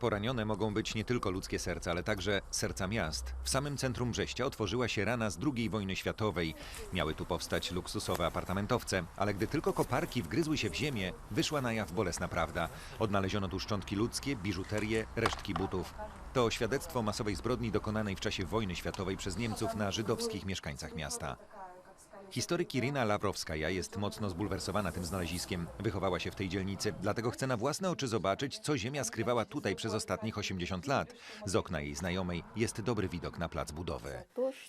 Poranione mogą być nie tylko ludzkie serca, ale także serca miast. W samym centrum Brześcia otworzyła się rana z II wojny światowej. Miały tu powstać luksusowe apartamentowce, ale gdy tylko koparki wgryzły się w ziemię, wyszła na jaw bolesna prawda. Odnaleziono tu szczątki ludzkie, biżuterię, resztki butów. To świadectwo masowej zbrodni dokonanej w czasie wojny światowej przez Niemców na żydowskich mieszkańcach miasta. Historyk Irina Lawrowskaja jest mocno zbulwersowana tym znaleziskiem. Wychowała się w tej dzielnicy, dlatego chce na własne oczy zobaczyć, co ziemia skrywała tutaj przez ostatnich 80 lat. Z okna jej znajomej jest dobry widok na plac budowy.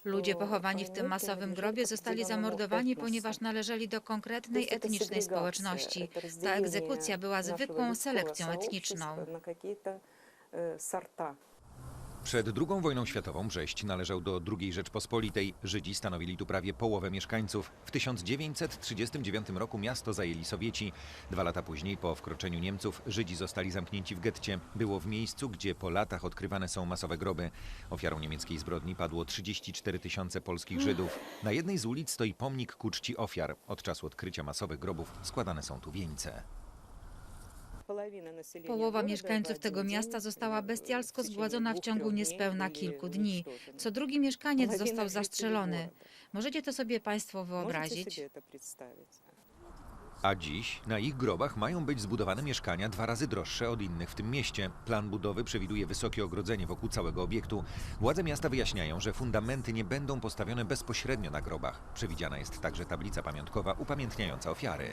Ludzie pochowani w tym masowym grobie zostali zamordowani, ponieważ należeli do konkretnej etnicznej społeczności. Ta egzekucja była zwykłą selekcją etniczną. Przed II wojną światową Brześć należał do II Rzeczpospolitej. Żydzi stanowili tu prawie połowę mieszkańców. W 1939 roku miasto zajęli Sowieci. Dwa lata później, po wkroczeniu Niemców, Żydzi zostali zamknięci w getcie. Było w miejscu, gdzie po latach odkrywane są masowe groby. Ofiarą niemieckiej zbrodni padło 34 tysiące polskich Żydów. Na jednej z ulic stoi pomnik ku czci ofiar. Od czasu odkrycia masowych grobów składane są tu wieńce. Połowa mieszkańców tego miasta została bestialsko zgładzona w ciągu niespełna kilku dni. Co drugi mieszkaniec został zastrzelony. Możecie to sobie Państwo wyobrazić? A dziś na ich grobach mają być zbudowane mieszkania dwa razy droższe od innych w tym mieście. Plan budowy przewiduje wysokie ogrodzenie wokół całego obiektu. Władze miasta wyjaśniają, że fundamenty nie będą postawione bezpośrednio na grobach. Przewidziana jest także tablica pamiątkowa upamiętniająca ofiary.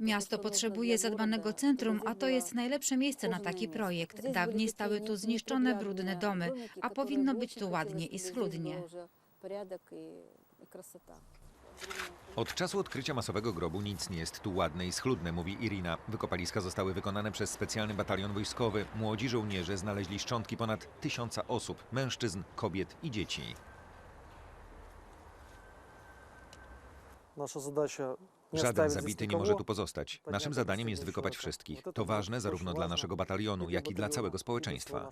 Miasto potrzebuje zadbanego centrum, a to jest najlepsze miejsce na taki projekt. Dawniej stały tu zniszczone, brudne domy, a powinno być tu ładnie i schludnie. Od czasu odkrycia masowego grobu nic nie jest tu ładne i schludne, mówi Irina. Wykopaliska zostały wykonane przez specjalny batalion wojskowy. Młodzi żołnierze znaleźli szczątki ponad tysiąca osób, mężczyzn, kobiet i dzieci. Żaden zabity nie może tu pozostać. Naszym zadaniem jest wykopać wszystkich. To ważne zarówno dla naszego batalionu, jak i dla całego społeczeństwa.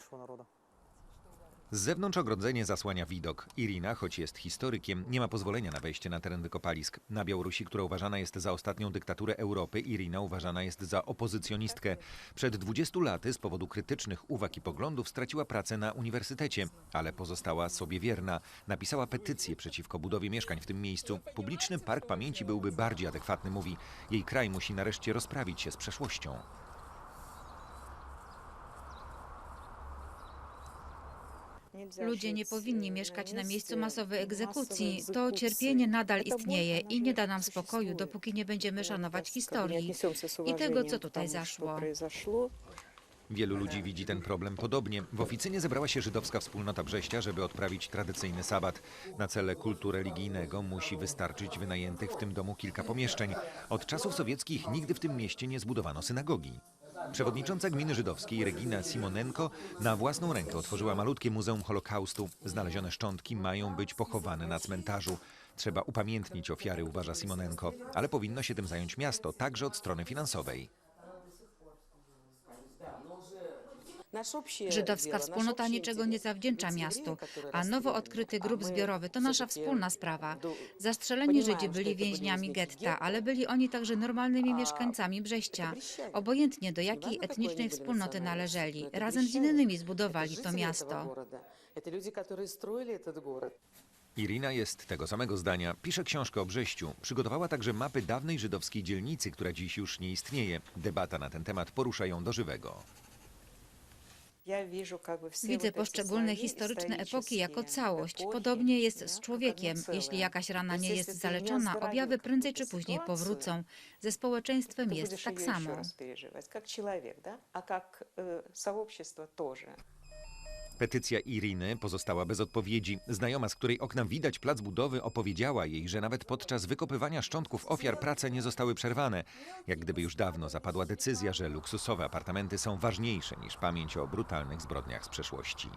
Z zewnątrz ogrodzenie zasłania widok. Irina, choć jest historykiem, nie ma pozwolenia na wejście na teren wykopalisk. Na Białorusi, która uważana jest za ostatnią dyktaturę Europy, Irina uważana jest za opozycjonistkę. Przed 20 laty z powodu krytycznych uwag i poglądów straciła pracę na uniwersytecie, ale pozostała sobie wierna. Napisała petycję przeciwko budowie mieszkań w tym miejscu. Publiczny Park Pamięci byłby bardziej adekwatny, mówi. Jej kraj musi nareszcie rozprawić się z przeszłością. Ludzie nie powinni mieszkać na miejscu masowej egzekucji. To cierpienie nadal istnieje i nie da nam spokoju, dopóki nie będziemy szanować historii i tego, co tutaj zaszło. Wielu ludzi widzi ten problem podobnie. W oficynie zebrała się żydowska wspólnota Brześcia, żeby odprawić tradycyjny sabat. Na cele kultu religijnego musi wystarczyć wynajętych w tym domu kilka pomieszczeń. Od czasów sowieckich nigdy w tym mieście nie zbudowano synagogi. Przewodnicząca gminy żydowskiej Regina Simonenko na własną rękę otworzyła malutkie muzeum Holokaustu. Znalezione szczątki mają być pochowane na cmentarzu. Trzeba upamiętnić ofiary, uważa Simonenko, ale powinno się tym zająć miasto, także od strony finansowej. Żydowska wspólnota niczego nie zawdzięcza miastu, a nowo odkryty grób zbiorowy to nasza wspólna sprawa. Zastrzeleni Żydzi byli więźniami getta, ale byli oni także normalnymi mieszkańcami Brześcia. Obojętnie do jakiej etnicznej wspólnoty należeli, razem z innymi zbudowali to miasto. Irina jest tego samego zdania. Pisze książkę o Brześciu. Przygotowała także mapy dawnej żydowskiej dzielnicy, która dziś już nie istnieje. Debata na ten temat porusza ją do żywego. Widzę poszczególne historyczne epoki jako całość. Podobnie jest z człowiekiem. Jeśli jakaś rana nie jest zaleczona, objawy prędzej czy później powrócą. Ze społeczeństwem jest tak samo. Petycja Iriny pozostała bez odpowiedzi. Znajoma, z której okna widać plac budowy, opowiedziała jej, że nawet podczas wykopywania szczątków ofiar prace nie zostały przerwane. Jak gdyby już dawno zapadła decyzja, że luksusowe apartamenty są ważniejsze niż pamięć o brutalnych zbrodniach z przeszłości.